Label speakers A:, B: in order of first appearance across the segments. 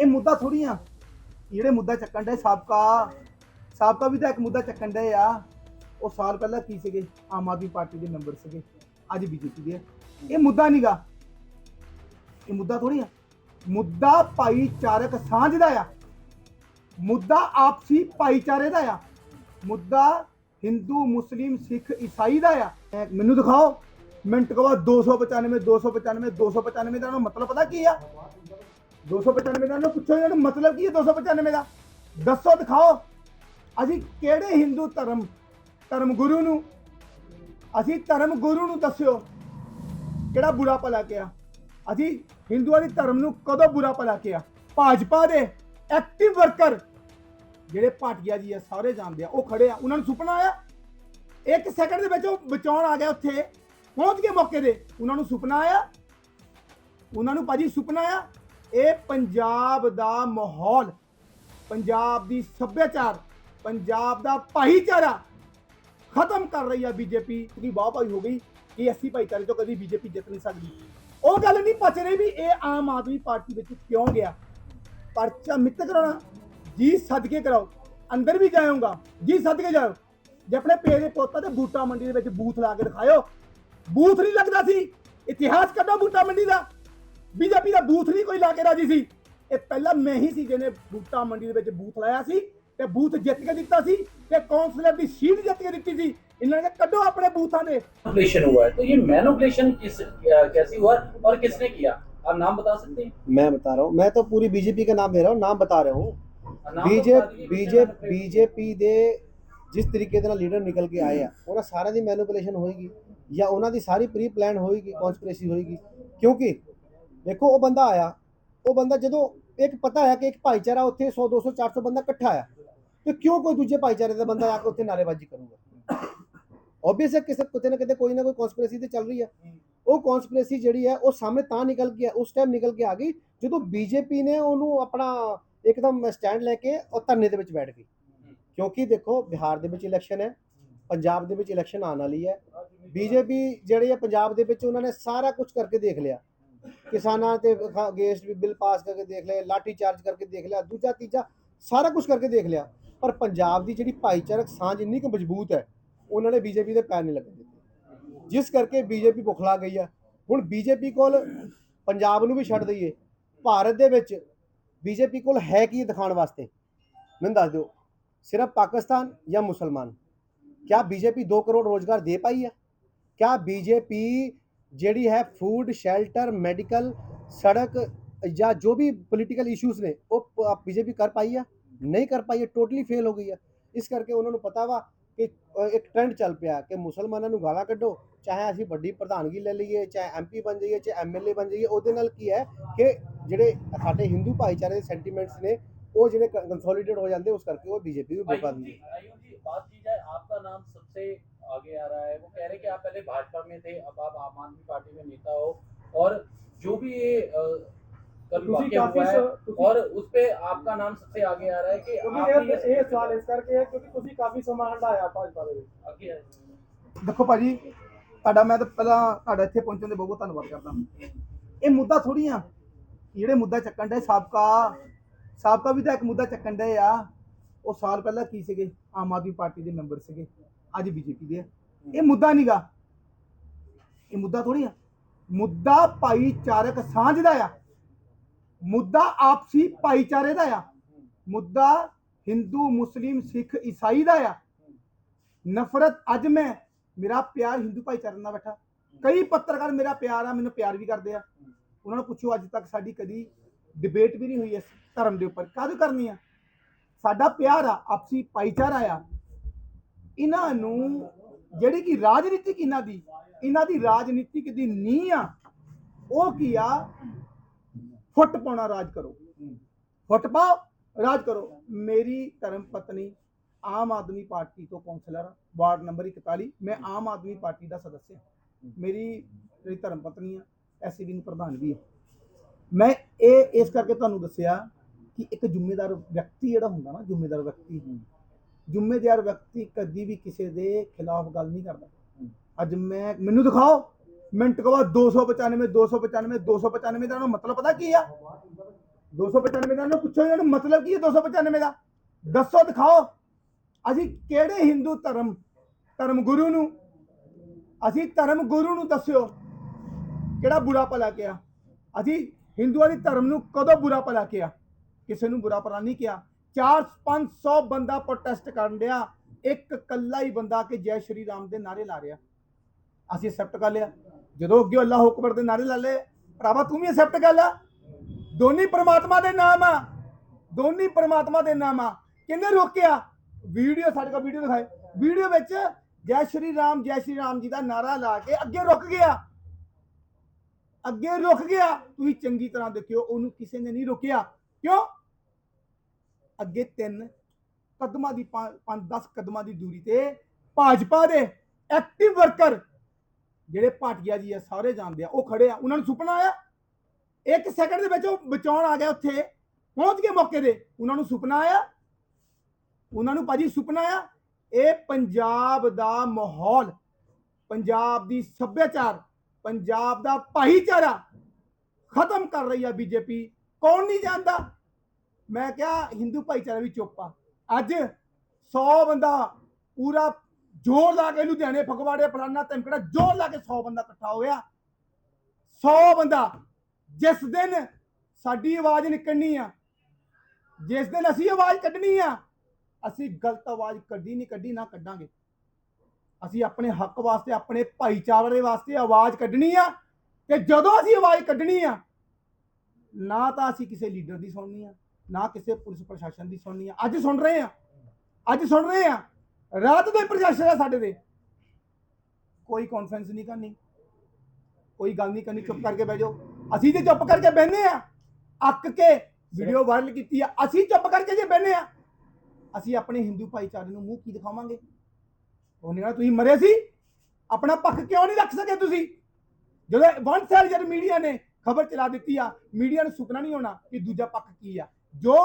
A: ਇਹ ਮੁੱਦਾ ਥੋੜੀ ਆ। ਜਿਹੜੇ ਮੁੱਦਾ ਚੱਕਣ ਦੇ ਸਾਬਕਾ ਸਾਬਕਾ ਵੀ ਤਾਂ ਇੱਕ ਮੁੱਦਾ ਚੱਕਣ ਦੇ ਆ। ਉਹ ਸਾਲ ਪਹਿਲਾਂ ਕੀ ਸੀਗੇ? ਆਮ ਆਦਮੀ ਪਾਰਟੀ ਦੇ ਮੈਂਬਰ ਸੀਗੇ। ਅੱਜ ਬੀਜੇਪੀ ਦੇ ਆ। ਇਹ ਮੁੱਦਾ ਨਹੀਂਗਾ ਇਹ ਮੁੱਦਾ ਥੋੜੀ ਆ। ਮੁੱਦਾ ਭਾਈਚਾਰਕ ਸਾਂਝ ਦਾ ਆ। ਮੁੱਦਾ ਆਪਸੀ ਭਾਈਚਾਰੇ ਦਾ ਆ। ਮੁੱਦਾ ਹਿੰਦੂ, ਮੁਸਲਿਮ, ਸਿੱਖ, ਈਸਾਈ ਦਾ ਆ। ਇਹ ਮੈਨੂੰ ਦਿਖਾਓ। ਮਿੰਟ ਕੋ ਬਾਅਦ 295 295 295 ਦਾ ਉਹਨੂੰ ਮਤਲਬ ਪਤਾ ਕੀ ਆ? 295 ਦਾ? ਉਹਨੂੰ ਪੁੱਛੋ ਇਹਨੂੰ, ਮਤਲਬ ਕੀ ਹੈ 295 ਦਾ? ਦੱਸੋ, ਦਿਖਾਓ। ਅਸੀਂ ਕਿਹੜੇ ਹਿੰਦੂ ਧਰਮ ਧਰਮ ਗੁਰੂ ਨੂੰ, ਅਸੀਂ ਧਰਮ ਗੁਰੂ ਨੂੰ ਦੱਸਿਓ, ਕਿਹੜਾ ਬੁਰਾ ਭਲਾ ਕਿਹਾ? ਅਸੀਂ ਹਿੰਦੂਆਂ ਦੇ ਧਰਮ ਨੂੰ ਕਦੋਂ ਬੁਰਾ ਭਲਾ ਕਿਹਾ? ਭਾਜਪਾ ਦੇ ਐਕਟਿਵ ਵਰਕਰ ਜਿਹੜੇ ਭਾਟੀਆ ਜੀ ਆ, ਸਾਰੇ ਜਾਣਦੇ ਆ, ਉਹ ਖੜੇ ਆ, ਉਹਨਾਂ ਨੂੰ ਸੁਪਨਾ ਆਇਆ? ਇੱਕ ਸੈਕਿੰਡ ਦੇ ਵਿੱਚ ਉਹ ਬਚਾਉਣ ਆ ਗਿਆ ਉੱਥੇ, ਪਹੁੰਚ ਗਏ ਮੌਕੇ ਦੇ ਉਹਨਾਂ ਨੂੰ ਸੁਪਨਾ ਆਇਆ? ਉਹਨਾਂ ਨੂੰ ਭਾਜੀ ਸੁਪਨਾ ਆ ਇਹ ਪੰਜਾਬ ਦਾ ਮਾਹੌਲ, ਪੰਜਾਬ ਦੀ ਸੱਭਿਆਚਾਰ, ਪੰਜਾਬ ਦਾ ਭਾਈਚਾਰਾ ਖਤਮ ਕਰ ਰਹੀ ਆ ਬੀਜੇਪੀ। ਕਿਉਂਕਿ ਵਾਹ ਭਾਈ ਹੋ ਗਈ ਕਿ ਐਸੀ ਭਾਈਚਾਰੇ ਤੋਂ ਕਦੀ ਬੀਜੇਪੀ ਜਿੱਤ ਨਹੀਂ ਸਕਦੀ। ਉਹ ਗੱਲ ਨਹੀਂ ਪਚ ਰਹੀ ਵੀ ਇਹ ਆਮ ਆਦਮੀ ਪਾਰਟੀ ਵਿੱਚ ਕਿਉਂ ਗਿਆ। ਪਰਚਾ ਮਿੱਤ ਕਰਾਉਣਾ, ਜੀ ਸਦਕੇ ਕਰਾਓ, ਅੰਦਰ ਵੀ ਜਾਊਂਗਾ ਜੀ ਸਦਕੇ ਜਾਓ। ਜੇ ਆਪਣੇ ਪੇ ਦੇ ਪੋਤਾ ਤੇ ਬੂਟਾ ਮੰਡੀ ਦੇ ਵਿੱਚ ਬੂਥ ਲਾ ਕੇ ਦਿਖਾਇਓ, ਬੂਥ ਨਹੀਂ ਲੱਗਦਾ ਸੀ। ਇਤਿਹਾਸ ਕੱਢੋ ਬੂਟਾ ਮੰਡੀ ਦਾ। ਬੀਜੇਪੀ ਦਾ ਬੂਥ ਨਹੀਂ ਕੋਈ ਲਾ ਕੇ ਰਾਜੀ ਸੀ ਇਹ ਪਹਿਲਾਂ ਮੈਂ ਹੀ ਸੀ ਜਿਹਨੇ ਬੂਟਾ ਮੰਡੀ ਦੇ ਵਿੱਚ ਬੂਥ ਲਾਇਆ ਸੀ ਤੇ ਬੂਥ ਜਿੱਤ ਕੇ ਦਿੱਤਾ ਸੀ ਤੇ ਕਾਉਂਸਲਰ ਦੀ ਸੀਟ ਜਿੱਤ ਕੇ ਦਿੱਤੀ ਸੀ ਇਹਨਾਂ ਨੇ ਕਿਹਾ, ਕੱਢੋ ਆਪਣੇ ਬੂਥਾਂ ਦੇ
B: मैनुपुलेशन हुआ है तो ये मैनुपुलेशन किस क्या- कैसे हुआ और किसने किया आप नाम बता सकते हैं
C: मैं बता रहा हूँ मैं तो पूरी बीजेपी का नाम ले रहा हूँ नाम बता रहा हूँ
B: नाम तो
C: ਬੀਜੇ
B: बता दीजिए,
C: ਬੀਜੇ
B: किसने manipulate
C: ਬੀਜੇਪੀ ਦੇ ਜਿਸ ਤਰੀਕੇ ਦੇ ਨਾਲ ਲੀਡਰ ਨਿਕਲ ਕੇ ਆਏ ਆ ਉਹਨਾਂ ਸਾਰਿਆਂ ਦੀ ਮੈਨੂਪੂਲੇਸ਼ਨ ਹੋਏਗੀ ਜਾਂ ਉਹਨਾਂ ਦੀ ਸਾਰੀ ਪ੍ਰੀ ਪਲਾਨ ਹੋਏਗੀ ਕਨਸਪੀਰੇਸੀ ਹੋਏਗੀ ਕਿਉਂਕਿ ਦੇਖੋ, ਉਹ ਬੰਦਾ ਆਇਆ। ਉਹ ਬੰਦਾ ਜਦੋਂ ਇੱਕ ਪਤਾ ਹੈ ਕਿ ਇੱਕ ਭਾਈਚਾਰਾ ਉੱਥੇ 100 200 400 ਬੰਦਾ ਇਕੱਠਾ ਆਇਆ, ਤੇ ਕਿਉਂ ਕੋਈ ਦੂਜੇ ਭਾਈਚਾਰੇ ਦਾ ਬੰਦਾ ਆ ਕੇ ਉੱਥੇ ਨਾਰੇਬਾਜ਼ੀ ਕਰੂਗਾ? ਆਬਵੀਅਸ ਹੈ ਕਿਸੇ ਕਿਤੇ ਨਾ ਕਿਤੇ ਕੋਈ ਨਾ ਕੋਈ ਕਨਸਪੀਰੇਸੀ ਤੇ ਚੱਲ ਰਹੀ ਹੈ। ਉਹ ਕਨਸਪੀਰੇਸੀ ਜਿਹੜੀ ਹੈ, ਉਹ ਸਾਹਮਣੇ ਤਾਂ ਨਿਕਲ ਕੇ ਉਸ ਟਾਈਮ ਨਿਕਲ ਕੇ ਆ ਗਈ, ਜਦੋਂ ਬੀਜੇਪੀ ਨੇ ਉਹਨੂੰ ਆਪਣਾ ਇੱਕਦਮ ਸਟੈਂਡ ਲੈ ਕੇ ਉਹ ਧਰਨੇ ਦੇ ਵਿੱਚ ਬੈਠ ਗਈ। ਕਿਉਂਕਿ ਦੇਖੋ, ਬਿਹਾਰ ਦੇ ਵਿੱਚ ਇਲੈਕਸ਼ਨ ਹੈ, ਪੰਜਾਬ ਦੇ ਵਿੱਚ ਇਲੈਕਸ਼ਨ ਆਉਣ ਵਾਲੀ ਹੈ। ਬੀਜੇਪੀ ਜਿਹੜੀ ਹੈ ਪੰਜਾਬ ਦੇ ਵਿੱਚ ਉਹਨਾਂ ਨੇ ਸਾਰਾ ਕੁਝ ਕਰਕੇ ਦੇਖ ਲਿਆ। ਕਿਸਾਨਾਂ ਤੇ ਅਗੇਂਸਟ ਵੀ ਬਿੱਲ ਪਾਸ ਕਰਕੇ ਦੇਖ ਲਿਆ ਲਾਠੀ ਚਾਰਜ ਕਰਕੇ ਦੇਖ ਲਿਆ ਦੂਜਾ ਤੀਜਾ ਸਾਰਾ ਕੁਝ ਕਰਕੇ ਦੇਖ ਲਿਆ ਪਰ ਪੰਜਾਬ ਦੀ ਜਿਹੜੀ ਭਾਈਚਾਰਕ ਸਾਂਝ ਇੰਨੀ ਕੁ ਮਜ਼ਬੂਤ ਹੈ ਉਹਨਾਂ ਨੇ ਬੀਜੇਪੀ ਦੇ ਪੈਰ ਨਹੀਂ ਲੱਗਣ ਦਿੱਤੇ ਜਿਸ ਕਰਕੇ ਬੀਜੇਪੀ ਬੁਖਲਾ ਗਈ ਹੈ ਹੁਣ ਬੀਜੇਪੀ ਕੋਲ ਪੰਜਾਬ ਨੂੰ ਵੀ ਛੱਡ ਦਈਏ ਭਾਰਤ ਦੇ ਵਿੱਚ ਬੀਜੇਪੀ ਕੋਲ ਹੈ ਕੀ ਦਿਖਾਉਣ ਵਾਸਤੇ ਮੈਨੂੰ ਦੱਸ ਦਿਓ ਸਿਰਫ ਪਾਕਿਸਤਾਨ ਜਾਂ ਮੁਸਲਮਾਨ क्या बीजेपी दो करोड़ रोजगार दे पाई है क्या बीजेपी ਜਿਹੜੀ ਹੈ ਫੂਡ ਸ਼ੈਲਟਰ ਮੈਡੀਕਲ ਸੜਕ ਜਾਂ ਜੋ ਵੀ ਪੋਲੀਟੀਕਲ ਇਸ਼ੂਜ਼ ਨੇ ਉਹ ਬੀਜੇਪੀ ਕਰ ਪਾਈ ਆ ਨਹੀਂ ਕਰ ਪਾਈ ਟੋਟਲੀ ਫੇਲ ਹੋ ਗਈ ਆ। ਇਸ ਕਰਕੇ ਉਹਨਾਂ ਨੂੰ ਪਤਾ ਵਾ ਕਿ ਇੱਕ ਟ੍ਰੈਂਡ ਚੱਲ ਪਿਆ ਕਿ ਮੁਸਲਮਾਨਾਂ ਨੂੰ ਗਾਲਾਂ ਕੱਢੋ ਚਾਹੇ ਅਸੀਂ ਵੱਡੀ ਪ੍ਰਧਾਨਗੀ ਲੈ ਲਈਏ ਚਾਹੇ ਐਮਪੀ ਬਣ ਜਾਈਏ ਚਾਹੇ ਐਮਐਲਏ ਬਣ ਜਾਈਏ ਉਹਦੇ ਨਾਲ ਕੀ ਹੈ ਕਿ ਜਿਹੜੇ ਸਾਡੇ ਹਿੰਦੂ ਭਾਈਚਾਰੇ ਦੇ ਸੈਂਟੀਮੈਂਟਸ ਨੇ ਉਹ ਜਿਹੜੇ ਕੰਸੋਲੀਡੇਟ ਹੋ ਜਾਂਦੇ ਉਸ ਕਰਕੇ ਉਹ ਬੀਜੇਪੀ ਨੂੰ
B: ਵੋਟਾਂ ਦਿੰਦੀ ਹੈ? ਆਪਕਾ ਨਾਮ ਸਭ आगे आ रहा है वो कह रहे हैं कि आप पहले भाजपा में थे अब आप आम आदमी पार्टी में नेता हो और जो भी ये अ, कल
D: ਤੁਸੀਂ
B: वाक्य
D: ਕਾਫੀ
B: हुआ है
D: ਸ- ਤੁਸੀਂ
B: और उस पे आपका नाम सबसे आगे आ रहा है कि
D: ਕਿਉਂਕਿ
B: आपने
D: ਇਹ ਇਹ ਸਵਾਲ ਇਸ ਕਰਕੇ ਹੈ ਕਿਉਂਕਿ ਤੁਸੀਂ ਕਾਫੀ ਸਮਾਂ ਹੰਡਾਇਆ ਭਾਜਪਾ ਦੇ ਵਿੱਚ
B: आगे है।
A: ਦੇਖੋ ਭਾਜੀ ਤੁਹਾਡਾ ਮੈਂ ਤਾਂ ਪਹਿਲਾਂ ਤੁਹਾਡਾ ਇੱਥੇ ਪਹੁੰਚਣ ਦੇ ਬਹੁਤ ਬਹੁਤ ਧੰਨਵਾਦ ਕਰਦਾ ਇਹ ਮੁੱਦਾ ਥੋੜੀ ਆ ਜਿਹੜੇ ਮੁੱਦਾ ਚੱਕਣ ਦੇ ਸਾਬਕਾ ਸਾਬਕਾ ਵੀ ਤਾਂ ਇੱਕ ਮੁੱਦਾ ਚੱਕਣ ਦੇ ਆ ਉਹ ਸਾਲ ਪਹਿਲਾਂ ਕੀ ਸੀਗੇ ਆਮ ਆਦਮੀ ਪਾਰਟੀ ਦੇ ਮੈਂਬਰ ਸੀਗੇ ਅੱਜ ਬੀਜੇਪੀ ਦੇ ਆ। ਇਹ ਮੁੱਦਾ ਨਹੀਂਗਾ ਇਹ ਮੁੱਦਾ ਥੋੜੀ ਆ। ਮੁੱਦਾ ਭਾਈਚਾਰਕ ਸਾਂਝ ਦਾ ਆ। ਮੁੱਦਾ ਆਪਸੀ ਭਾਈਚਾਰੇ ਦਾ ਆ। ਮੁੱਦਾ ਹਿੰਦੂ ਮੁਸਲਿਮ ਸਿੱਖ ਈਸਾਈ ਦਾ ਆ। ਨਫ਼ਰਤ ਅੱਜ ਮੈਂ ਮੇਰਾ ਪਿਆਰ ਹਿੰਦੂ ਭਾਈਚਾਰੇ ਨਾਲ ਬੈਠਾ। ਕਈ ਪੱਤਰਕਾਰ ਮੇਰਾ ਪਿਆਰ ਆ ਮੈਨੂੰ ਪਿਆਰ ਵੀ ਕਰਦੇ ਆ। ਉਹਨਾਂ ਨੂੰ ਪੁੱਛੋ ਅੱਜ ਤੱਕ ਸਾਡੀ ਕਦੀ ਡਿਬੇਟ ਵੀ ਨਹੀਂ ਹੋਈ ਇਸ ਧਰਮ ਦੇ ਉੱਪਰ। ਕਾਹਦੋਂ ਕਰਨੀ ਆ? ਸਾਡਾ ਪਿਆਰ ਆ ਆਪਸੀ ਭਾਈਚਾਰਾ ਆ। ਇਹਨਾਂ ਨੂੰ ਜਿਹੜੀ ਕਿ ਰਾਜਨੀਤਿਕ ਇਹਨਾਂ ਦੀ ਇਹਨਾਂ ਦੀ ਰਾਜਨੀਤਿਕ ਦੀ ਨੀਂਹ ਆ, ਉਹ ਕੀ ਆ? ਫੁੱਟ ਪਾਉਣਾ ਰਾਜ ਕਰੋ। ਫੁੱਟ ਪਾਓ, ਰਾਜ ਕਰੋ। ਮੇਰੀ ਧਰਮ ਪਤਨੀ ਆਮ ਆਦਮੀ ਪਾਰਟੀ ਤੋਂ ਕੌਂਸਲਰ, ਵਾਰਡ ਨੰਬਰ 41 ਮੈਂ ਆਮ ਆਦਮੀ ਪਾਰਟੀ ਦਾ ਸਦੱਸਿਆ ਮੇਰੀ ਜਿਹੜੀ ਧਰਮ ਪਤਨੀ ਆ ਐਸਸੀਬੀ ਨੂੰ ਪ੍ਰਧਾਨ ਵੀ ਹੈ ਮੈਂ ਇਹ ਇਸ ਕਰਕੇ ਤੁਹਾਨੂੰ ਦੱਸਿਆ ਕਿ ਇੱਕ ਜ਼ਿੰਮੇਦਾਰ ਵਿਅਕਤੀ ਜਿਹੜਾ ਹੁੰਦਾ ਨਾ, ਜ਼ਿੰਮੇਦਾਰ ਵਿਅਕਤੀ ਜ਼ਿੰਮੇਦਾਰ ਵਿਅਕਤੀ ਕਦੀ ਵੀ ਕਿਸੇ ਦੇ ਖਿਲਾਫ ਗੱਲ ਨਹੀਂ ਕਰਦਾ। ਅੱਜ ਮੈਂ ਮੈਨੂੰ ਦਿਖਾਓ ਮਿੰਟ ਕੋ ਬਾਅਦ 295 295 295 ਦਾ ਉਹਨੂੰ ਮਤਲਬ ਪਤਾ ਕੀ ਆ? 295 ਦਾ ਨਾ ਪੁੱਛੋ ਇਹਨਾਂ ਮਤਲਬ ਕੀ ਹੈ 295 ਦਾ? ਦੱਸੋ ਦਿਖਾਓ। ਅਸੀਂ ਕਿਹੜੇ ਹਿੰਦੂ ਧਰਮ ਧਰਮ ਗੁਰੂ ਨੂੰ ਅਸੀਂ ਧਰਮ ਗੁਰੂ ਨੂੰ ਦੱਸਿਓ ਕਿਹੜਾ ਬੁਰਾ ਭਲਾ ਕਿਹਾ? ਅਸੀਂ ਹਿੰਦੂਆਂ ਦੇ ਧਰਮ ਨੂੰ ਕਦੋਂ ਬੁਰਾ ਭਲਾ ਕਿਹਾ? ਕਿਸੇ ਨੂੰ ਬੁਰਾ ਭਲਾ ਨਹੀਂ ਕਿਹਾ। 4 500 ਬੰਦਾ ਪ੍ਰੋਟੈਸਟ ਕਰਨ ਡਿਆ। ਇੱਕ ਕੱਲਾ ਹੀ ਬੰਦਾ ਕਿ ਜੈ ਸ਼੍ਰੀ ਰਾਮ ਦੇ ਨਾਰੇ ਲਾ ਰਿਹਾ। ਅਸੀਂ ਐਕਸੈਪਟ ਕਰ ਲਿਆ। ਜਦੋਂ ਅੱਗੇ ਅੱਲਾਹ ਅਕਬਰ ਦੇ ਨਾਰੇ ਲਾ ਲਏ, ਭਰਾਵਾ ਤੂੰ ਵੀ ਐਕਸੈਪਟ ਕਰ ਲੈ। ਦੋਨੀ ਪ੍ਰਮਾਤਮਾ ਦੇ ਨਾਮ ਆ। ਦੋਨੀ ਪ੍ਰਮਾਤਮਾ ਦੇ ਨਾਮ ਆ। ਕਿੰਨੇ ਰੋਕਿਆ? ਵੀਡੀਓ, ਸਾਡੇ ਕੋਲ ਵੀਡੀਓ ਦਿਖਾਏ ਵੀਡੀਓ ਵਿੱਚ ਜੈ ਸ਼੍ਰੀ ਰਾਮ, ਜੈ ਸ਼੍ਰੀ ਰਾਮ ਜੀ ਦਾ ਨਾਰਾ ਲਾ ਕੇ ਅੱਗੇ ਰੁਕ ਗਿਆ। ਅੱਗੇ ਰੁਕ ਗਿਆ। ਤੁਸੀਂ ਚੰਗੀ ਤਰ੍ਹਾਂ ਦੇਖਿਓ, ਉਹਨੂੰ ਕਿਸੇ ਨੇ ਨਹੀਂ ਰੋਕਿਆ। ਕਿਉਂ? ਅੱਗੇ ਤਿੰਨ ਕਦਮਾਂ ਦੀ 5-10 ਕਦਮਾਂ ਦੀ ਦੂਰੀ ਤੇ ਭਾਜਪਾ ਦੇ ਐਕਟਿਵ ਵਰਕਰ ਜਿਹੜੇ ਭਾਟੀਆ ਜੀ ਆ, ਸਾਰੇ ਜਾਣਦੇ ਆ, ਉਹ ਖੜੇ ਆ। ਉਹਨਾਂ ਨੂੰ ਸੁਪਨਾ ਆਇਆ? ਇੱਕ ਸੈਕਿੰਡ ਦੇ ਵਿੱਚ ਉਹ ਬਚਾਉਣ ਆ ਗਿਆ ਉੱਥੇ, ਪਹੁੰਚ ਗਏ ਮੌਕੇ ਦੇ ਉਹਨਾਂ ਨੂੰ ਸੁਪਨਾ ਆਇਆ? ਉਹਨਾਂ ਨੂੰ ਭਾਜੀ ਸੁਪਨਾ ਆਇਆ? ਇਹ ਪੰਜਾਬ ਦਾ ਮਾਹੌਲ, ਪੰਜਾਬ ਦੀ ਸੱਭਿਆਚਾਰ, ਪੰਜਾਬ ਦਾ ਭਾਈਚਾਰਾ ਖਤਮ ਕਰ ਰਹੀ ਆ ਬੀਜੇਪੀ। ਕੌਣ ਨਹੀਂ ਜਾਣਦਾ? ਮੈਂ ਕਿਹਾ, ਹਿੰਦੂ ਭਾਈਚਾਰਾ ਵੀ ਚੁੱਪ ਆ। ਅੱਜ 100 ਬੰਦਾ ਪੂਰਾ ਜੋਰ ਲਾ ਕੇ ਲੁਧਿਆਣੇ, ਫਗਵਾੜੇ ਫਲਾਨਾ ਤਮਕੜਾ ਜੋਰ ਲਾ ਕੇ 100 ਬੰਦਾ ਇਕੱਠਾ ਹੋ ਗਿਆ। 100 ਬੰਦਾ, ਜਿਸ ਦਿਨ ਸਾਡੀ ਆਵਾਜ਼ ਨਿਕਲਣੀ ਆ, ਜਿਸ ਦਿਨ ਅਸੀਂ ਆਵਾਜ਼ ਕੱਢਣੀ ਆ, ਅਸੀਂ ਗਲਤ ਆਵਾਜ਼ ਕੱਢੀ ਨਹੀਂ, ਕੱਢੀ ਨਾ ਕੱਢਾਂਗੇ। ਅਸੀਂ ਆਪਣੇ ਹੱਕ ਵਾਸਤੇ, ਆਪਣੇ ਭਾਈਚਾਰੇ ਵਾਸਤੇ ਆਵਾਜ਼ ਕੱਢਣੀ ਆ ਤੇ ਜਦੋਂ ਅਸੀਂ ਆਵਾਜ਼ ਕੱਢਣੀ ਆ, ਨਾ ਤਾਂ ਅਸੀਂ ਕਿਸੇ ਲੀਡਰ ਦੀ ਸੁਣਨੀ ਆ। ਨਾ ਕਿਸੇ ਪੁਲਿਸ ਪ੍ਰਸ਼ਾਸਨ ਦੀ ਸੁਣਨੀ ਆ। ਅੱਜ ਸੁਣ ਰਹੇ ਆ। ਅੱਜ ਸੁਣ ਰਹੇ ਆ। ਰਾਤ ਦੇ ਪ੍ਰਸ਼ਾਸਨ ਆ ਸਾਡੇ ਦੇ ਕੋਈ ਕਾਨਫਰੰਸ ਨਹੀਂ ਕਰਨੀ। ਕੋਈ ਗੱਲ ਨਹੀਂ ਕਰਨੀ। ਚੁੱਪ ਕਰਕੇ ਬਹਿ ਜਾਓ। ਅਸੀਂ ਤੇ ਚੁੱਪ ਕਰਕੇ ਬਹਿੰਦੇ ਆ। ਅੱਕ ਕੇ ਵੀਡੀਓ ਵਾਇਰਲ ਕੀਤੀ ਆ। ਅਸੀਂ ਚੁੱਪ ਕਰਕੇ ਜੇ ਬਹਿੰਦੇ ਆ। ਅਸੀਂ ਆਪਣੇ ਹਿੰਦੂ ਭਾਈਚਾਰੇ ਨੂੰ ਮੂੰਹ ਕੀ ਦਿਖਾਵਾਂਗੇ? ਉਹਨੇ ਕਿਹਾ, ਤੁਸੀਂ ਮਰੇ ਸੀ? ਆਪਣਾ ਪੱਖ ਕਿਉਂ ਨਹੀਂ ਰੱਖ ਸਕੇ ਤੁਸੀਂ? ਜਦੋਂ ਵਨ ਸਾਈਡ ਜਦ ਮੀਡੀਆ ਨੇ ਖਬਰ ਚਲਾ ਦਿੱਤੀ ਆ ਮੀਡੀਆ ਨੂੰ ਸੁਪਨਾ ਨਹੀਂ ਹੋਣਾ ਕਿ ਦੂਜਾ ਪੱਖ ਕੀ ਆ। ਜੋ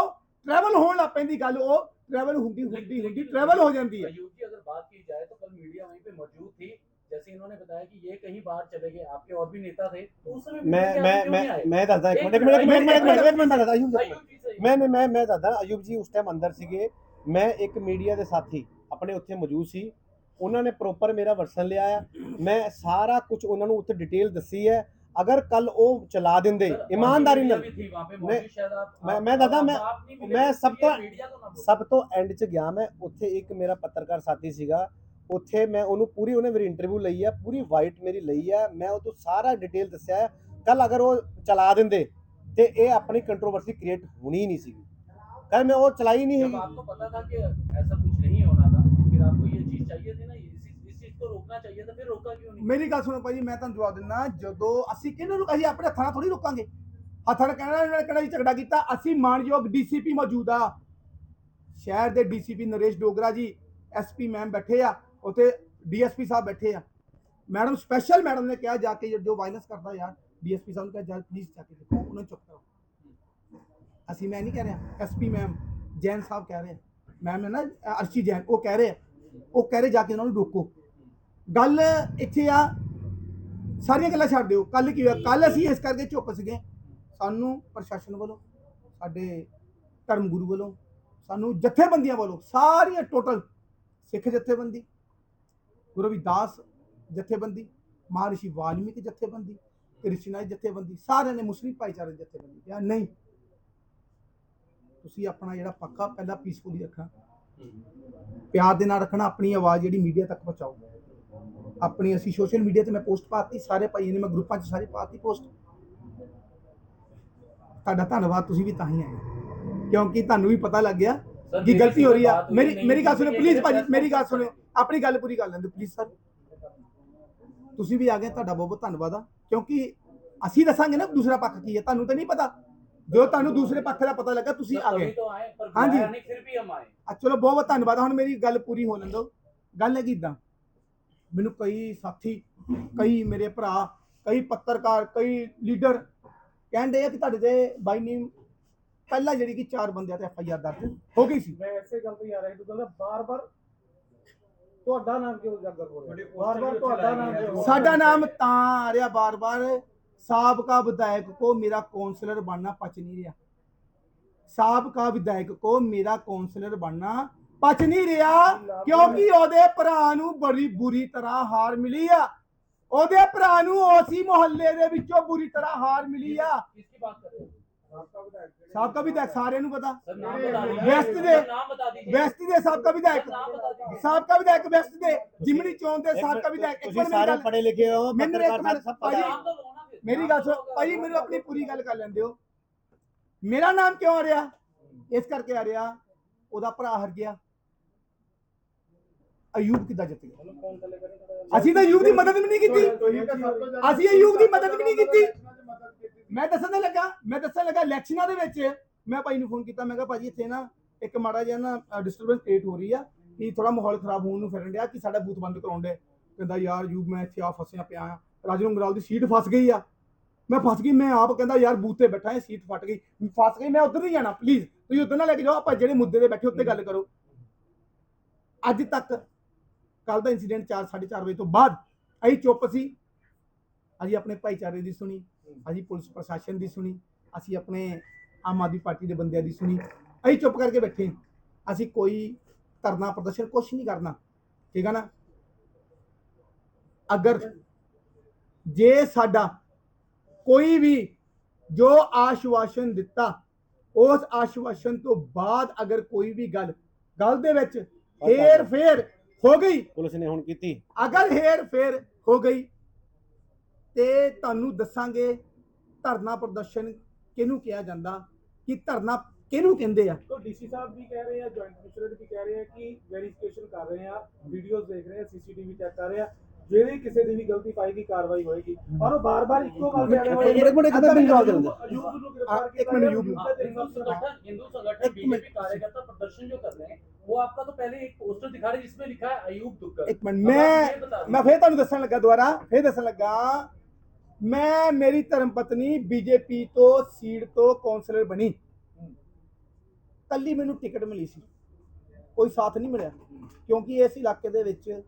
A: ਟਰੈਵਲ ਹੋਣ ਲੱਗ ਪੈਂਦੀ ਗੱਲ ਉਹ ट्रैवल ਹੁੰਦੀ ਹੁੰਦੀ ਹੁੰਦੀ ट्रैवल हो जाती है
B: अयूब जी अगर बात की जाए तो कल मीडिया वहीं पे मौजूद थी जैसे इन्होंने बताया कि ये कहीं बाहर चले गए आपके और भी नेता थे तो उस समय
C: ਮੈਂ
B: मीडिया
C: ਮੈਂ
B: क्यों
C: ਮੈਂ
B: नहीं आए?
C: ਮੈਂ ਦੱਸਦਾ ਇੱਕ
B: ਇੱਕ
C: ਮਿੰਟ ਇੱਕ ਮਿੰਟ ਇੱਕ ਮਿੰਟ ਇੱਕ ਮਿੰਟ ਇੱਕ ਮਿੰਟ ਮੈਂ ਦੱਸਦਾ ਅਯੂਬ ਜੀ
B: अयूब जी से
C: ਮੈਂ ਨਹੀਂ ਮੈਂ ਮੈਂ ਦੱਸਦਾ ਅਯੂਬ ਜੀ ਉਸ ਟਾਈਮ ਅੰਦਰ ਸੀਗੇ ਮੈਂ ਇੱਕ ਮੀਡੀਆ ਦੇ ਸਾਥੀ ਆਪਣੇ ਉੱਥੇ ਮੌਜੂਦ ਸੀ ਉਹਨਾਂ ਨੇ ਪ੍ਰੋਪਰ ਮੇਰਾ ਵਰਸਨ ਲਿਆ ਆ ਮੈਂ ਸਾਰਾ ਕੁਝ ਉਹਨਾਂ ਨੂੰ ਉੱਥੇ ਡਿਟੇਲ ਦੱਸੀ ਹੈ ਅਗਰ ਕੱਲ ਉਹ ਚਲਾ ਦਿੰਦੇ ਇਮਾਨਦਾਰੀ ਨਾਲ। ਮੈਂ
B: ਮੈਂ
C: ਦਾਦਾ
B: ਮੈਂ ਮੈਂ ਸਭ ਤੋਂ
C: ਸਭ ਤੋਂ ਐਂਡ 'ਚ ਗਿਆ ਮੈਂ ਉੱਥੇ ਇੱਕ ਮੇਰਾ ਪੱਤਰਕਾਰ ਸਾਥੀ ਸੀਗਾ ਉੱਥੇ ਮੈਂ ਉਹਨੂੰ ਪੂਰੀ ਉਹਨੇ ਮੇਰੀ ਇੰਟਰਵਿਊ ਲਈ ਆ ਪੂਰੀ ਵਾਈਟ ਮੇਰੀ ਲਈ ਆ ਮੈਂ ਉਹ ਤੋਂ ਸਾਰਾ ਡਿਟੇਲ ਦੱਸਿਆ ਕੱਲ ਅਗਰ ਉਹ ਚਲਾ ਦਿੰਦੇ ਤੇ ਇਹ ਆਪਣੀ ਕੰਟਰੋਵਰਸੀ ਕ੍ਰੀਏਟ ਹੋਣੀ ਨਹੀਂ ਸੀਗੀ। ਕੱਲ ਮੈਂ ਉਹ ਚਲਾਈ ਨਹੀਂ ਹੈਗੀ।
B: ਆਪਕੋ ਪਤਾ ਥਾ ਕਿ ਐਸਾ ਕੁਝ ਨਹੀਂ ਹੋਣਾ ਥਾ ਫਿਰ ਆਪਕੋ ਇਹ ਚੀਜ਼ ਚਾਹੀਏ ਥੀ ਨਾ
A: ਮੇਰੀ ਗੱਲ ਸੁਣੋ ਭਾਜੀ, ਮੈਂ ਤੁਹਾਨੂੰ ਜਵਾਬ ਦਿੰਦਾ, ਜਦੋਂ ਅਸੀਂ ਕਿਹਨਾਂ ਨੂੰ ਅਸੀਂ ਆਪਣੇ ਹੱਥਾਂ ਨਾਲ ਥੋੜੀ ਰੋਕਾਂਗੇ। ਹੱਥਾਂ ਨਾਲ ਕਹਿਣਾ ਇਹਨਾਂ ਨੇ ਕਿਹੜਾ ਝਗੜਾ ਕੀਤਾ, ਅਸੀਂ ਮਾਨਯੋਗ ਡੀਸੀਪੀ ਮੌਜੂਦ ਆ। ਸ਼ਹਿਰ ਦੇ ਡੀਸੀਪੀ ਨਰੇਸ਼ ਡੋਗਰਾ ਜੀ, ਐਸਪੀ ਮੈਮ ਬੈਠੇ ਆ, ਉਥੇ ਡੀਐਸਪੀ ਸਾਹਿਬ ਬੈਠੇ ਆ। ਮੈਡਮ, ਸਪੈਸ਼ਲ ਮੈਡਮ ਨੇ ਕਿਹਾ ਜਾ ਕੇ ਜੋ ਵਾਇਲੈਂਸ ਕਰਦਾ ਯਾਰ, ਡੀਐਸਪੀ ਸਾਹਿਬ ਨੇ ਕਿਹਾ ਜਾ ਪਲੀਜ਼ ਜਾ ਕੇ ਦੇਖੋ, ਉਹਨਾਂ ਚੁੱਪ ਕਰੋ। ਅਸੀਂ ਮੈਂ ਨਹੀਂ ਕਹਿ ਰਿਹਾ, ਐਸਪੀ ਮੈਮ, ਜੈਨ ਸਾਹਿਬ ਕਹਿ ਰਹੇ ਮੈਮ ਨੇ ਨਾ, ਅਰਸ਼ੀ ਜੈਨ, ਉਹ ਕਹਿ ਰਹੇ ਉਹ ਕਹਿ ਰਹੇ ਜਾ ਕੇ ਉਹਨਾਂ ਨੂੰ ਰੋਕੋ। ਗੱਲ ਇੱਥੇ ਆ ਸਾਰੀਆਂ ਗੱਲਾਂ ਛੱਡ ਦਿਓ। ਕੱਲ ਕੀ ਹੋਇਆ? ਕੱਲ ਅਸੀਂ ਇਸ ਕਰਕੇ ਚੁੱਪ ਸੀਗੇ। ਸਾਨੂੰ ਪ੍ਰਸ਼ਾਸਨ ਵੱਲੋਂ ਸਾਡੇ ਧਰਮ ਗੁਰੂ ਵੱਲੋਂ ਸਾਨੂੰ ਜਥੇਬੰਦੀਆਂ ਵੱਲੋਂ ਸਾਰੀਆਂ ਟੋਟਲ ਸਿੱਖ ਜਥੇਬੰਦੀ ਗੁਰੂ ਰਵਿਦਾਸ ਜਥੇਬੰਦੀ ਮਹਾਰਿਸ਼ੀ ਵਾਲਮੀਕ ਜਥੇਬੰਦੀ ਕ੍ਰਿਸ਼ਨਾਈ ਜਥੇਬੰਦੀ ਸਾਰਿਆਂ ਨੇ ਮੁਸਲਿਮ ਭਾਈਚਾਰੇ ਦੀ ਜਥੇਬੰਦੀ ਕਿਹਾ ਨਹੀਂ ਤੁਸੀਂ ਆਪਣਾ ਜਿਹੜਾ ਪੱਕਾ ਪਹਿਲਾਂ ਪੀਸਫੁਲੀ ਰੱਖਣਾ ਪਿਆਰ ਦੇ ਨਾਲ ਰੱਖਣਾ ਆਪਣੀ ਆਵਾਜ਼ ਜਿਹੜੀ ਮੀਡੀਆ ਤੱਕ ਪਹੁੰਚਾਓ। ਆਪਣੀ ਅਸੀਂ ਸੋਸ਼ਲ ਮੀਡੀਆ ਤੇ ਮੈਂ ਪੋਸਟ ਪਾਤੀ ਸਾਰੇ ਭਾਈ ਇਹਨੇ ਮੈਂ ਗਰੁੱਪਾਂ 'ਚ ਸਾਰੇ ਪਾਤੀ ਪੋਸਟ ਤੁਹਾਡਾ ਧੰਨਵਾਦ ਤੁਸੀਂ ਵੀ ਤਾਂ ਹੀ ਆਏ ਕਿਉਂਕਿ ਤੁਹਾਨੂੰ ਵੀ ਪਤਾ ਲੱਗ ਗਿਆ ਕਿ ਗਲਤੀ ਹੋ ਰਹੀ ਆ। ਮੇਰੀ ਮੇਰੀ ਗੱਲ ਸੁਣੋ ਪਲੀਜ਼ ਭਾਜੀ ਮੇਰੀ ਗੱਲ ਸੁਣੋ ਆਪਣੀ ਗੱਲ ਪੂਰੀ ਕਰ ਲੈਂਦੇ ਪਲੀਜ਼ ਸਰ ਤੁਸੀਂ ਵੀ ਆ ਗਏ ਤੁਹਾਡਾ ਬਹੁਤ ਬਹੁਤ ਧੰਨਵਾਦ ਆ। ਕਿਉਂਕਿ ਅਸੀਂ ਦੱਸਾਂਗੇ ਨਾ ਦੂਸਰਾ ਪੱਖ ਕੀ ਹੈ ਤੁਹਾਨੂੰ ਤਾਂ ਨਹੀਂ ਪਤਾ। ਜੋ ਤੁਹਾਨੂੰ ਦੂਸਰੇ ਪੱਖ ਦਾ ਪਤਾ ਲੱਗਾ ਤੁਸੀਂ ਆ ਗਏ।
B: ਹਾਂਜੀ। ਫਿਰ ਵੀ ਹਮ
A: ਆਏ। ਚਲੋ ਬਹੁਤ ਬਹੁਤ ਧੰਨਵਾਦ। ਹੁਣ ਮੇਰੀ ਗੱਲ ਪੂਰੀ ਹੋ ਲੰਦੋ ਗੱਲ ਹੈ ਕਿ ਇਦਾਂ ਮੈਨੂੰ ਕਈ ਸਾਥੀ ਕਈ ਮੇਰੇ ਭਰਾ ਕਈ ਪੱਤਰਕਾਰ ਕਈ ਲੀਡਰ ਕਹਿੰਦੇ ਆ ਕਿ ਤੁਹਾਡੇ ਤੇ ਬਾਈ ਨੇਮ ਪਹਿਲਾਂ ਜਿਹੜੀ ਕਿ ਚਾਰ ਬੰਦਿਆਂ ਤੇ ਐਫ ਆਈ ਆਰ ਦਰਜ ਹੋ ਗਈ ਸੀ।
D: ਮੈਂ ਐਸੇ ਗੱਲ ਤੇ ਆ ਰਿਹਾ ਤੂੰ ਕਹਿੰਦਾ ਬਾਰ-ਬਾਰ ਤੁਹਾਡਾ ਨਾਮ ਕਿਉਂ ਉਜਾਗਰ ਹੋ ਰਿਹਾ? ਬਾਰ-ਬਾਰ ਤੁਹਾਡਾ ਨਾਮ ਕਿਉਂ
A: ਸਾਡਾ ਨਾਮ ਤਾਂ ਆ ਰਿਹਾ ਬਾਰ-ਬਾਰ। ਸਾਬਕਾ ਵਿਧਾਇਕ ਕੋ ਮੇਰਾ ਕਾਉਂਸਲਰ ਬਣਨਾ ਪਚ ਨਹੀਂ ਰਿਹਾ। ਸਾਬਕਾ ਵਿਧਾਇਕ ਕੋ ਮੇਰਾ ਕਾਉਂਸਲਰ ਬਣਨਾ ਬਚ ਨਹੀਂ ਰਿਹਾ ਕਿਉਂਕਿ ਉਹਦੇ ਭਰਾ ਨੂੰ ਬੜੀ ਬੁਰੀ ਤਰ੍ਹਾਂ ਹਾਰ ਮਿਲੀ ਆ। ਉਹਦੇ ਭਰਾ ਨੂੰ ਉਸੇ ਮੁਹੱਲੇ ਦੇ ਵਿੱਚੋਂ ਬੁਰੀ ਤਰ੍ਹਾਂ ਹਾਰ ਮਿਲੀ ਆ। ਸਾਬਕਾ ਵਿਧਾਇਕ ਸਾਰਿਆਂ ਨੂੰ ਪਤਾ।
B: ਵੈਸਟ ਦੇ
A: ਵੈਸਟ ਦੇ ਸਾਬਕਾ ਵਿਧਾਇਕ। ਸਾਬਕਾ ਵਿਧਾਇਕ ਵੈਸਟ ਦੇ ਜਿਮਣੀ ਚੌਂਕ ਦੇ ਸਾਬਕਾ ਵਿਧਾਇਕ।
C: ਤੁਸੀਂ ਸਾਰੇ ਪੜੇ ਲਿਖੇ ਹੋ
A: ਮੈਨੂੰ ਇੱਕ ਮਿੰਟ ਮੇਰੀ ਗੱਲ ਸੁਣੋ ਭਾਈ ਮੈਨੂੰ ਆਪਣੀ ਪੂਰੀ ਗੱਲ ਕਰ ਲੈਂਦੇ ਹੋ। ਮੇਰਾ ਨਾਮ ਕਿਉਂ ਆ ਰਿਹਾ? ਇਸ ਕਰਕੇ ਆ ਰਿਹਾ ਉਹਦਾ ਭਰਾ ਹਰ ਗਿਆ। ਅਯੂਬ ਕਿੱਦਾਂ ਜਿੱਤ ਗਿਆ ਅਸੀਂ ਤਾਂ ਅਯੂਬ ਦੀ ਮਦਦ ਵੀ ਨਹੀਂ ਕੀਤੀ। ਅਸੀਂ ਅਯੂਬ ਦੀ ਮਦਦ ਵੀ ਨਹੀਂ ਕੀਤੀ। ਮੈਂ ਦੱਸਣ ਲੱਗਾ, ਮੈਂ ਦੱਸਣ ਲੱਗਾ ਇਲੈਕਸ਼ਨਾਂ ਦੇ ਵਿੱਚ ਮੈਂ ਭਾਈ ਨੂੰ ਫੋਨ ਕੀਤਾ, ਮੈਂ ਕਿਹਾ ਭਾਜੀ ਇੱਥੇ ਨਾ ਇੱਕ ਮਾੜਾ ਜਿਹਾ ਨਾ ਡਿਸਟਰਬੈਂਸ ਕ੍ਰੀਏਟ ਹੋ ਰਹੀ ਆ, ਕਿ ਥੋੜਾ ਮਾਹੌਲ ਖਰਾਬ ਹੋਣ ਨੂੰ ਫਿਰਨ ਡਿਆ, ਕਿ ਸਾਡਾ ਬੂਥ ਬੰਦ ਕਰਾਉਣ ਦੇ ਕਹਿੰਦਾ, ਯਾਰ ਯੂਬ ਮੈਂ ਇੱਥੇ ਆ ਫਸਿਆ ਪਿਆ ਆ। ਰਾਜਨ ਗਰਾਲ ਦੀ ਸੀਟ ਫਸ ਗਈ ਆ। ਮੈਂ ਫਸ ਗਈ, ਮੈਂ ਆਪ ਕਹਿੰਦਾ, ਯਾਰ, ਬੂਥ ਤੇ ਬੈਠਾ ਇਹ ਸੀਟ ਫਟ ਗਈ। ਫਸ ਗਈ, ਮੈਂ ਉਧਰ ਨਹੀਂ ਜਾਣਾ ਪਲੀਜ਼ ਤੁਸੀਂ ਉਧਰ ਨਾ ਲੈ ਕੇ ਜਾਓ, ਆਪਾਂ ਜਿਹੜੇ ਮੁੱਦੇ ਤੇ ਬੈਠੇ ਉੱਤੇ ਗੱਲ ਕਰੋ। ਅੱਜ ਤੱਕ ਕੱਲ ਦਾ ਇਨਸੀਡੈਂਟ 4 4:30 ਵਜੇ ਤੋਂ ਬਾਅਦ ਅਸੀਂ ਚੁੱਪ ਸੀ। ਅਸੀਂ ਆਪਣੇ ਭਾਈਚਾਰੇ ਦੀ ਸੁਣੀ ਅਸੀਂ ਪੁਲਿਸ ਪ੍ਰਸ਼ਾਸਨ ਦੀ ਸੁਣੀ ਅਸੀਂ ਆਪਣੇ ਆਮ ਆਦਮੀ ਪਾਰਟੀ ਦੇ ਬੰਦਿਆਂ ਦੀ ਸੁਣੀ। ਅਸੀਂ ਚੁੱਪ ਕਰਕੇ ਬੈਠੇ। ਅਸੀਂ ਕੋਈ ਧਰਨਾ ਪ੍ਰਦਰਸ਼ਨ ਕੁਝ ਨਹੀਂ ਕਰਨਾ। ਠੀਕ ਹੈ ਨਾ? ਅਗਰ ਜੇ ਸਾਡਾ ਕੋਈ ਵੀ ਜੋ ਆਸ਼ਵਾਸਨ ਦਿੱਤਾ ਉਸ ਆਸ਼ਵਾਸਨ ਤੋਂ ਬਾਅਦ ਅਗਰ ਕੋਈ ਵੀ ਗੱਲ ਗੱਲ ਦੇ ਵਿੱਚ ਹੇਰ ਫੇਰ ਹੋ ਗਈ।
C: ਪੁਲਿਸ ਨੇ ਹੁਣ ਕੀਤੀ।
A: ਅਗਰ ਹੇਰ ਫੇਰ ਹੋ ਗਈ ਤੇ ਤੁਹਾਨੂੰ ਦੱਸਾਂਗੇ ਧਰਨਾ ਪ੍ਰਦਰਸ਼ਨ ਕਿਹਨੂੰ ਕਿਹਾ ਜਾਂਦਾ ਕਿ ਧਰਨਾ ਕਿਹਨੂੰ ਕਹਿੰਦੇ ਆ?
D: ਤੋ ਡੀਸੀ ਸਾਹਿਬ ਵੀ ਕਹਿ ਰਹੇ ਆ ਜੁਆਇੰਟ ਕਮਿਸ਼ਨਰ ਵੀ ਕਹਿ ਰਹੇ ਆ ਕਿ ਵੈਰੀਫਿਕੇਸ਼ਨ ਕਰ ਰਹੇ ਆ ਵੀਡੀਓਜ਼ ਦੇਖ ਰਹੇ ਆ ਸੀਸੀਟੀਵੀ ਚੈੱਕ ਕਰ ਰਹੇ ਆ। ਜਿਹੜੇ ਕਿਸੇ ਦੀ ਵੀ ਗਲਤੀ ਪਾਏਗੀ ਕਾਰਵਾਈ ਹੋਏਗੀ। ਔਰ ਉਹ ਬਾਰ-ਬਾਰ ਇੱਕੋ ਗੱਲ ਕਹਿ ਰਿਹਾ ਹੈ
C: ਇੱਕ ਮਿੰਟ ਖਤਮ ਨਹੀਂ ਜਵਾਬ
D: ਦਿੰਦਾ
A: ਇੱਕ ਮਿੰਟ ਅਯੂਬ ਹਿੰਦੂ ਸੰਗਠਨ
B: ਬੀਜੇਪੀ ਕਾਰਜਕਰਤਾ ਪ੍ਰਦਰਸ਼ਨ ਜੋ ਕਰ ਰਹੇ ਹਨ वो आपका तो पहले एक पोस्टर दिखा रहे जिसमें लिखा है अयूब दुक्कर
A: ਇੱਕ
B: ਮਿੰਟ
A: ਮੈਂ ਮੈਂ ਫੇਰ ਤੁਹਾਨੂੰ ਦੱਸਣ ਲੱਗਾ ਦੁਬਾਰਾ ਫੇਰ ਦੱਸਣ ਲੱਗਾ। ਮੈਂ ਮੇਰੀ ਧਰਮ ਪਤਨੀ ਬੀਜੇਪੀ ਤੋਂ ਸੀਟ ਤੋਂ ਕੌਂਸਲਰ ਬਣੀ। ਕੱਲੀ ਮੈਨੂੰ ਟਿਕਟ ਮਿਲੀ ਸੀ। ਕੋਈ ਸਾਥ ਨਹੀਂ ਮਿਲਿਆ। ਕਿਉਂਕਿ ਇਸ ਇਲਾਕੇ ਦੇ ਵਿੱਚ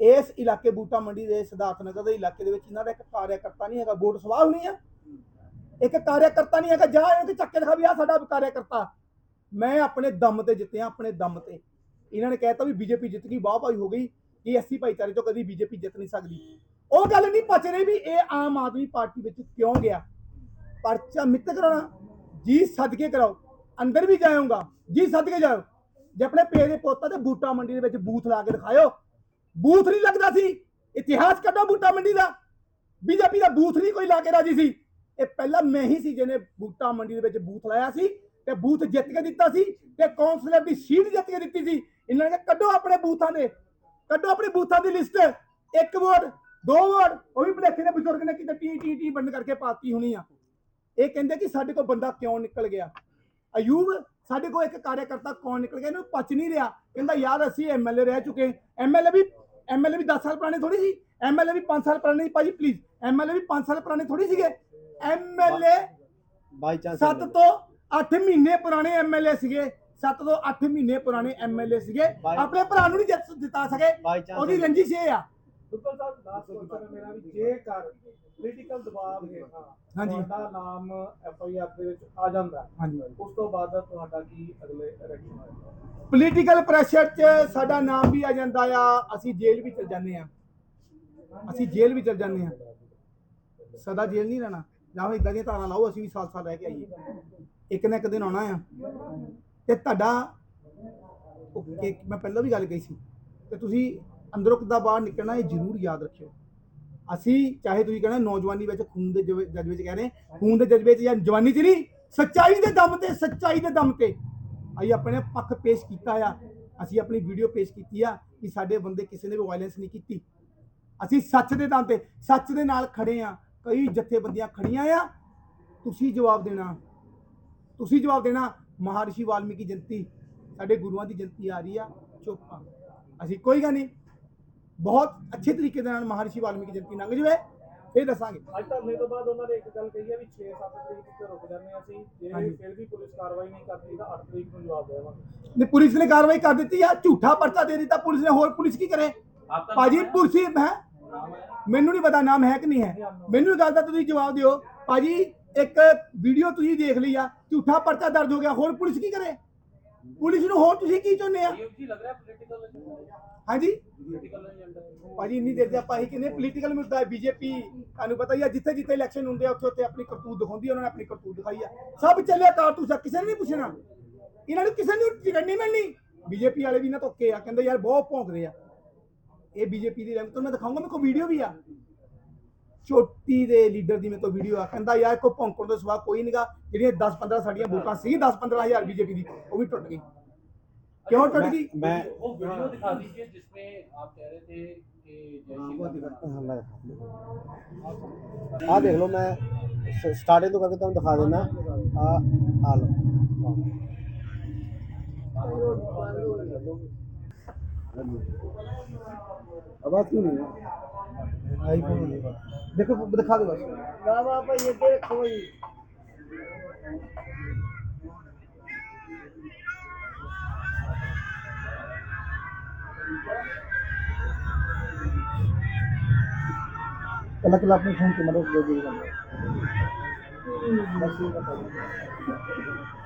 A: ਇਸ ਇਲਾਕੇ ਬੂਟਾ ਮੰਡੀ ਦੇ ਸਿਧਾਰਥ ਨਗਰ ਦੇ ਇਲਾਕੇ ਦੇ ਵਿੱਚ ਇਹਨਾਂ ਦਾ ਇੱਕ ਕਾਰਿਆਕਰਤਾ ਨਹੀਂ ਹੈਗਾ। ਵੋਟ ਸਵਾਲ ਨਹੀਂ ਆ। ਇੱਕ ਕਾਰਿਆਕਰਤਾ ਨਹੀਂ ਹੈਗਾ। ਜਾ ਇਹਨੂੰ ਤੇ ਚੱਕ ਦਿਖਾ ਵੀ ਆ ਸਾਡਾ ਕਾਰਿਆਕਰਤਾ। ਮੈਂ ਆਪਣੇ ਦਮ ਤੇ ਜਿੱਤਿਆ, ਆਪਣੇ ਦਮ ਤੇ। ਇਹਨਾਂ ਨੇ ਕਹਿਤਾ ਵੀ ਬੀਜੇਪੀ ਜਿੱਤ ਗਈ, ਵਾਹ ਭਾਈ ਹੋ ਗਈ ਕਿ ਐਸੀ ਭਾਈਚਾਰੇ ਤੋਂ ਕਦੀ ਬੀਜੇਪੀ ਜਿੱਤ ਨਹੀਂ ਸਕਦੀ। ਉਹ ਗੱਲ ਨਹੀਂ ਪਚ ਰਹੀ ਵੀ ਇਹ ਆਮ ਆਦਮੀ ਪਾਰਟੀ ਵਿੱਚ ਕਿਉਂ ਗਿਆ। ਪਰਚਾ ਮਿੱਤ ਕਰਾਉਣਾ, ਜੀ ਸਦਕੇ ਕਰਾਓ, ਅੰਦਰ ਵੀ ਜਾਇਓਗਾ ਜੀ ਸਦਕੇ ਜਾਓ। ਜੇ ਆਪਣੇ ਪੇ ਦੇ ਪੋਤਾ ਤੇ ਬੂਟਾ ਮੰਡੀ ਦੇ ਵਿੱਚ ਬੂਥ ਲਾ ਕੇ ਦਿਖਾਇਓ। ਬੂਥ ਨਹੀਂ ਲੱਗਦਾ ਸੀ। ਇਤਿਹਾਸ ਕੱਢੋ ਬੂਟਾ ਮੰਡੀ ਦਾ। ਬੀਜੇਪੀ ਦਾ ਬੂਥ ਨਹੀਂ ਕੋਈ ਲਾ ਕੇ ਰਾਜੀ ਸੀ। ਇਹ ਪਹਿਲਾਂ ਮੈਂ ਹੀ ਸੀ ਜਿਹਨੇ ਬੂਟਾ ਮੰਡੀ ਦੇ ਵਿੱਚ ਬੂਥ ਲਾਇਆ ਸੀ। ਤੇ ਬੂਥ ਜਿੱਤ ਕੇ ਦਿੱਤਾ ਸੀ ਤੇ ਕਾਉਂਸਲਰ ਦੀ ਸੀਟ ਜਿੱਤ ਕੇ ਦਿੱਤੀ ਸੀ। ਇਹਨਾਂ ਨੇ ਕੱਢੋ ਆਪਣੇ ਬੂਥਾਂ ਦੇ ਕੱਢੋ ਆਪਣੇ ਬੂਥਾਂ ਦੀ ਲਿਸਟ ਇੱਕ ਵੋਟ ਦੋ ਵੋਟ ਉਹ ਵੀ ਭਲੇਖੇ ਨੇ ਬਜ਼ੁਰਗ ਨੇ ਕਿਤੇ ਟੀ ਟੀ ਟੀ ਬੰਦ ਕਰਕੇ ਪਾਤੀ ਹੋਣੀ ਆ। ਇਹ ਕਹਿੰਦੇ ਕਿ ਸਾਡੇ ਕੋਲ ਬੰਦਾ ਕਿਉਂ ਨਿਕਲ ਗਿਆ? ਅਯੂਬ ਸਾਡੇ ਕੋਲ ਇੱਕ ਕਾਰਿਆਕਰਤਾ ਕੌਣ ਨਿਕਲ ਗਿਆ? ਇਹਨੂੰ ਪਚ ਨਹੀਂ ਰਿਹਾ। ਕਹਿੰਦਾ ਯਾਰ ਅਸੀਂ ਐਮਐਲਏ ਰਹਿ ਚੁੱਕੇ ਐਮਐਲਏ ਵੀ ਐਮਐਲਏ ਵੀ 10 ਸਾਲ ਪੁਰਾਣੇ ਥੋੜੀ ਸੀ? ਐਮਐਲਏ ਵੀ 5 ਸਾਲ ਪੁਰਾਣੇ ਸੀ? ਭਾਜੀ ਪਲੀਜ਼ ਐਮਐਲਏ ਵੀ 5 ਸਾਲ ਪੁਰਾਣੇ ਥੋੜੀ ਸੀਗੇ? ਐਮਐਲਏ
C: ਬਾਈ ਚਾਂਸ
A: 7 ਤੋਂ 8 ਮਹੀਨੇ ਪੁਰਾਣੇ ਐਮਐਲਏ ਸੀਗੇ 7 ਤੋਂ 8 ਮਹੀਨੇ ਪੁਰਾਣੇ ਐਮਐਲਏ ਸੀਗੇ।
C: ਬਾਈ-
A: ਆਪਣੇ ਭਰਾ ਨੂੰ ਨਹੀਂ ਜਿੱਤ ਜਿਤਾ ਸਕੇ
C: ਬਾਈ ਚਾਂਸ
A: ਉਹਦੀ ਰੰਜਿਸ਼ ਇਹ ਆ।
D: ਦੁੱਗਲ ਸਾਹਿਬ ਲਾਸਟ ਕੁਐਸਚਨ ਮੇਰਾ ਵੀ ਜੇਕਰ ਪੋਲੀਟੀਕਲ ਦਬਾਅ ਹੇਠਾਂ
A: ਹਾਂਜੀ।
D: ਤੁਹਾਡਾ ਨਾਮ ਐਫ ਆਈ ਆਰ ਦੇ ਵਿੱਚ ਆ ਜਾਂਦਾ ਹੈ,
A: ਹਾਂਜੀ।
D: ਉਸ ਤੋਂ ਬਾਅਦ ਤੁਹਾਡਾ ਕੀ ਅਗਲੇ ਇਲੈਕਸ਼ਨ ਹੋਏਗਾ?
A: ਪੋਲੀਟੀਕਲ ਪ੍ਰੈਸ਼ਰ 'ਚ ਸਾਡਾ ਨਾਮ ਵੀ ਆ ਜਾਂਦਾ ਆ ਅਸੀਂ ਜੇਲ੍ਹ ਵੀ ਚਲ ਜਾਂਦੇ ਆ ਅਸੀਂ ਜੇਲ੍ਹ ਵੀ ਚਲ ਜਾਂਦੇ ਆ ਸਦਾ ਜੇਲ੍ਹ ਨਹੀਂ ਰਹਿਣਾ। ਜਾਂ ਇਦਾਂ ਦੀਆਂ ਧਾਰਾਂ ਲਾਓ ਅਸੀਂ ਵੀ ਸਾਲ ਸਾਲ ਰਹਿ ਕੇ ਆਈਏ। ਇੱਕ ਨਾ ਇੱਕ ਦਿਨ ਆਉਣਾ ਆ। ਤੇ ਤੁਹਾਡਾ ਉਹ ਮੈਂ ਪਹਿਲਾਂ ਵੀ ਗੱਲ ਕਹੀ ਸੀ। ਤੇ ਤੁਸੀਂ ਅੰਦਰੋਂ ਕਿੱਦਾਂ ਬਾਹਰ ਨਿਕਲਣਾ, ਇਹ ਜ਼ਰੂਰ ਯਾਦ ਰੱਖਿਓ। ਅਸੀਂ ਚਾਹੇ ਤੁਸੀਂ ਕਹਿੰਦੇ ਨੌਜਵਾਨੀ ਵਿੱਚ ਖੂਨ ਦੇ ਜਜ਼ਬੇ 'ਚ ਕਹਿ ਰਹੇ, ਖੂਨ ਦੇ ਜਜ਼ਬੇ 'ਚ ਜਾਂ ਜਵਾਨੀ 'ਚ ਨਹੀਂ, ਸੱਚਾਈ ਦੇ ਦਮ ਤੇ, ਸੱਚਾਈ ਦੇ ਦਮ ਤੇ। ਅਸੀਂ ਆਪਣੇ ਪੱਖ ਪੇਸ਼ ਕੀਤਾ ਆ। ਅਸੀਂ ਆਪਣੀ ਵੀਡੀਓ ਪੇਸ਼ ਕੀਤੀ ਆ ਕਿ ਸਾਡੇ ਬੰਦੇ ਕਿਸੇ ਨੇ ਵੀ ਵਾਇਲੈਂਸ ਨਹੀਂ ਕੀਤੀ। ਅਸੀਂ ਸੱਚ ਦੇ ਦਮ ਤੇ, ਸੱਚ ਦੇ ਨਾਲ ਖੜੇ ਆ। ਕਈ ਜਥੇਬੰਦੀਆਂ ਖੜੀਆਂ ਆ। ਤੁਸੀਂ ਜਵਾਬ ਦੇਣਾ। ਤੁਸੀਂ ਜਵਾਬ ਦੇਣਾ ਮਹਾਰਿਸ਼ੀ ਵਾਲਮੀਕੀ ਜਨਤੀ ਸਾਡੇ ਗੁਰੂਆਂ ਦੀ ਜਨਤੀ ਆ ਰਹੀ ਆ ਚੁੱਪ ਆ। ਅਸੀਂ ਕੋਈ ਗੱਲ ਨਹੀਂ ਬਹੁਤ ਅੱਛੇ ਤਰੀਕੇ ਨਾਲ ਮਹਾਰਿਸ਼ੀ ਵਾਲਮੀਕੀ ਜਨਤੀ ਲੰਘ ਜਵੇ ਇਹ ਦੱਸਾਂਗੇ।
D: ਅੱਜ ਧਰਨੇ ਤੋਂ ਬਾਅਦ ਉਹਨਾਂ ਨੇ ਇੱਕ ਗੱਲ ਕਹੀ ਹੈ ਵੀ 6-7 ਤਰੀਕ ਤੱਕ ਰੁਕ ਜਾਂਦੇ ਅਸੀਂ ਜੇ ਫਿਰ ਵੀ ਪੁਲਿਸ ਕਾਰਵਾਈ ਨਹੀਂ ਕਰਦੀ ਤਾਂ 8 ਤਰੀਕ ਨੂੰ ਜਵਾਬ ਦੇਵਾਂਗੇ।
A: ਨਹੀਂ ਪੁਲਿਸ ਨੇ ਕਾਰਵਾਈ ਕਰ ਦਿੱਤੀ ਆ ਝੂਠਾ ਪਰਚਾ ਦੇ ਦਿੱਤਾ ਪੁਲਿਸ ਨੇ ਹੋਰ ਪੁਲਿਸ ਕੀ ਕਰੇ? ਭਾਜੀ ਪੁਲਿਸ ਹੈ ਮੈਨੂੰ ਨਹੀਂ ਪਤਾ ਨਾਮ ਹੈ ਕਿ ਨਹੀਂ ਹੈ। ਮੈਨੂੰ ਗੱਲ ਦਾ ਤੁਸੀਂ ਜਵਾਬ ਦਿਓ। ਭਾਜੀ ਇੱਕ ਵੀਡੀਓ ਤੁਸੀਂ ਦੇਖ ਲਈ ਆ ਝੂਠਾ ਪਰਚਾ ਦਰਜ ਹੋ ਗਿਆ ਹੋਰ ਪੁਲਿਸ ਕੀ ਕਰੇ? ਪੁਲਿਸ ਨੂੰ ਹੋਰ ਤੁਸੀਂ ਕੀ ਚਾਹੁੰਦੇ ਆ? ਹਾਂਜੀ? ਭਾਜੀ ਇੰਨੀ ਦੇਰ ਦੇ ਆਪਾਂ ਇਹ ਕਹਿੰਦੇ ਪੋਲੀਟੀਕਲ ਮੁੱਦਾ ਹੈ ਬੀਜੇਪੀ ਤੁਹਾਨੂੰ ਪਤਾ ਹੀ ਆ ਜਿੱਥੇ ਜਿੱਥੇ ਇਲੈਕਸ਼ਨ ਹੁੰਦੇ ਆ ਉੱਥੇ ਉੱਥੇ ਆਪਣੀ ਕਰਤੂਤ ਦਿਖਾਉਂਦੀ ਆ, ਉਹਨਾਂ ਨੇ ਆਪਣੀ ਕਰਤੂਤ ਦਿਖਾਈ ਆ। ਸਭ ਚੱਲਿਆ ਕਾਰਤੂਸ ਆ ਕਿਸੇ ਨੇ ਨਹੀਂ ਪੁੱਛਣਾ। ਇਹਨਾਂ ਨੂੰ ਕਿਸੇ ਨੂੰ ਟਿਕਟ ਨਹੀਂ ਮਿਲਣੀ। ਬੀਜੇਪੀ ਵਾਲੇ ਵੀ ਨਾ ਧੋਕੇ ਆ ਕਹਿੰਦੇ ਯਾਰ ਬਹੁਤ ਭੌਂਕਦੇ ਆ। ਇਹ ਬੀਜੇਪੀ ਦੀ ਰੰਗ ਤੋਂ ਮੈਂ ਦਿਖਾਉਂਗਾ ਮੇਰੇ ਕੋਲ ਵੀਡੀਓ ਵੀ ਆ। ਚੋਟੀ ਦੇ ਲੀਡਰ ਦੀ ਮੇਰੇ ਕੋਲ ਵੀਡੀਓ ਆ ਕਹਿੰਦਾ ਯਾਰ ਕੋਈ ਭੌਂਕਣ ਤੋਂ ਸਿਵਾ ਕੋਈ ਨਹੀਂਗਾ ਜਿਹੜੀਆਂ 10 15 ਸਾਡੀਆਂ ਵੋਟਾਂ ਸੀ 10 15000 ਬੀਜੇਪੀ ਦੀ ਉਹ ਵੀ ਟੁੱਟ ਗਈ ਕਿਉਂ ਟੁੱਟ ਗਈ
C: मैं
B: वो वीडियो दिखा दीजिए जिसमें आप कह रहे थे कि जय श्री राम।
C: हाँ, मैं आ देख लो मैं स्टार्टिंग तो करके तुम दिखा देना आ आ लो
A: आवाज क्यों नहीं है आईफोन देखो दिखा दो बस
E: बाबा भाई ये देखो जी
A: कल कल अपने फोन के मदद दे दीजिएगा बस ये बता दो